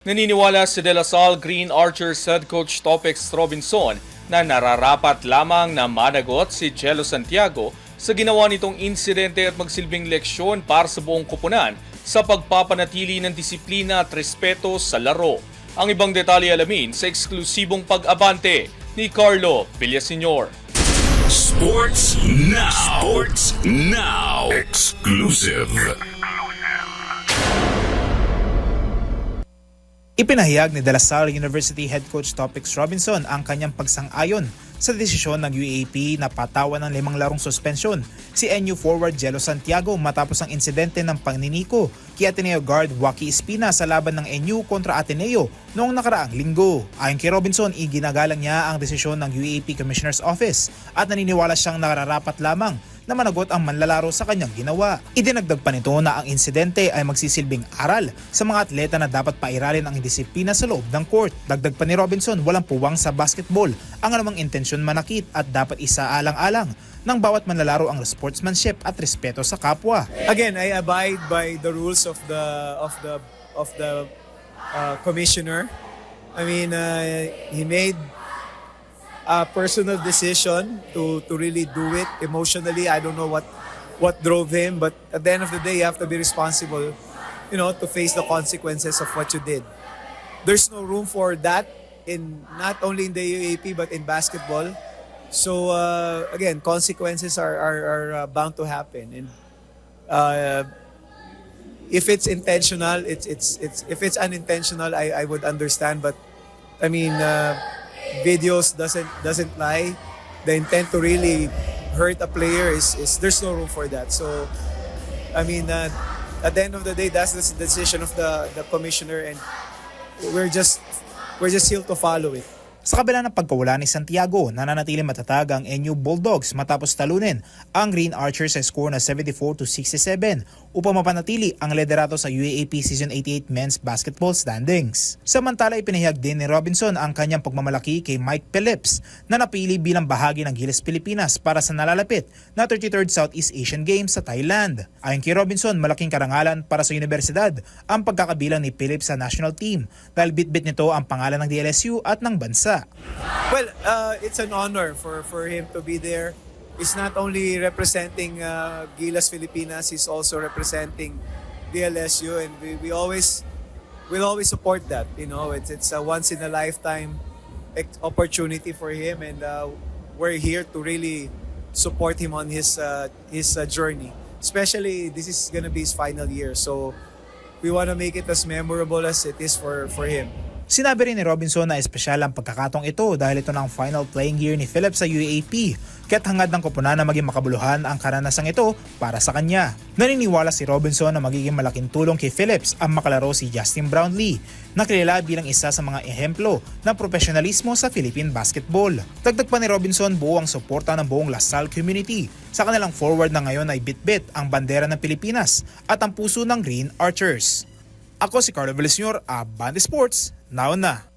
Naniniwala si De La Salle Green Archers head coach Topex Robinson na nararapat lamang na managot si Jello Santiago sa ginawa nitong insidente at magsilbing leksyon para sa buong kupunan sa pagpapanatili ng disiplina at respeto sa laro. Ang ibang detalye alamin sa eksklusibong pag-abante ni Carlo Villaseñor. Sports Now. Sports Now. Exclusive. Ipinahayag ni De La Salle University Head Coach Topix Robinson ang kanyang pagsang-ayon sa desisyon ng UAP na patawan ng limang larong suspensyon si NU forward Jello Santiago matapos ang insidente ng pangniniko kay Ateneo guard Waki Espina sa laban ng NU kontra Ateneo noong nakaraang linggo. Ayon kay Robinson, iginagalang niya ang desisyon ng UAP Commissioner's Office at naniniwala siyang nararapat lamang na managot ang manlalaro sa kanyang ginawa. Idinagdag pa nito na ang insidente ay magsisilbing aral sa mga atleta na dapat pairalin ang disiplina sa loob ng court. Dagdag pa ni Robinson, walang puwang sa basketball ang anumang intensyon manakit at dapat isaalang-alang ng bawat manlalaro ang sportsmanship at respeto sa kapwa. again I abide by the rules of the of the of the uh, commissioner. I mean, uh, he made a personal decision to to really do it emotionally. I don't know what what drove him, but at the end of the day, you have to be responsible, you know, to face the consequences of what you did. There's no room for that in not only in the UAP but in basketball. So uh, again, consequences are are, are uh, bound to happen, and uh, if it's intentional, it's it's it's if it's unintentional, I I would understand. But I mean, uh, videos doesn't doesn't lie. The intent to really hurt a player is is there's no room for that. So, I mean, uh, at the end of the day, that's the decision of the the commissioner, and we're just we're just here to follow it. Sa kabila ng pagkawala ni Santiago, nananatili matatag ang NU Bulldogs matapos talunin ang Green Archers sa score na 74 to 67 upang mapanatili ang liderato sa UAAP Season 88 Men's Basketball Standings. Samantala ipinahayag din ni Robinson ang kanyang pagmamalaki kay Mike Phillips na napili bilang bahagi ng Gilas Pilipinas para sa nalalapit na 33rd Southeast Asian Games sa Thailand. Ayon kay Robinson, malaking karangalan para sa universidad ang pagkakabilang ni Phillips sa national team dahil bitbit nito ang pangalan ng DLSU at ng bansa. Well, uh, it's an honor for, for him to be there. He's not only representing uh, Gilas Filipinas, he's also representing DLSU, and we, we always we'll always support that. You know, it's it's a once in a lifetime opportunity for him, and uh, we're here to really support him on his uh, his uh, journey. Especially, this is gonna be his final year, so we want to make it as memorable as it is for for him. Sinabi rin ni Robinson na espesyal ang pagkakatong ito dahil ito na ang final playing year ni Philip sa UAP kaya't hangad ng koponan na maging makabuluhan ang karanasang ito para sa kanya. Naniniwala si Robinson na magiging malaking tulong kay Phillips ang makalaro si Justin Brownlee na kilala bilang isa sa mga ehemplo ng profesionalismo sa Philippine basketball. Dagdag pa ni Robinson buo ang suporta ng buong Lasal community sa kanilang forward na ngayon ay bitbit ang bandera ng Pilipinas at ang puso ng Green Archers. Ako si Carlo Villasenor, Abante Sports, now na!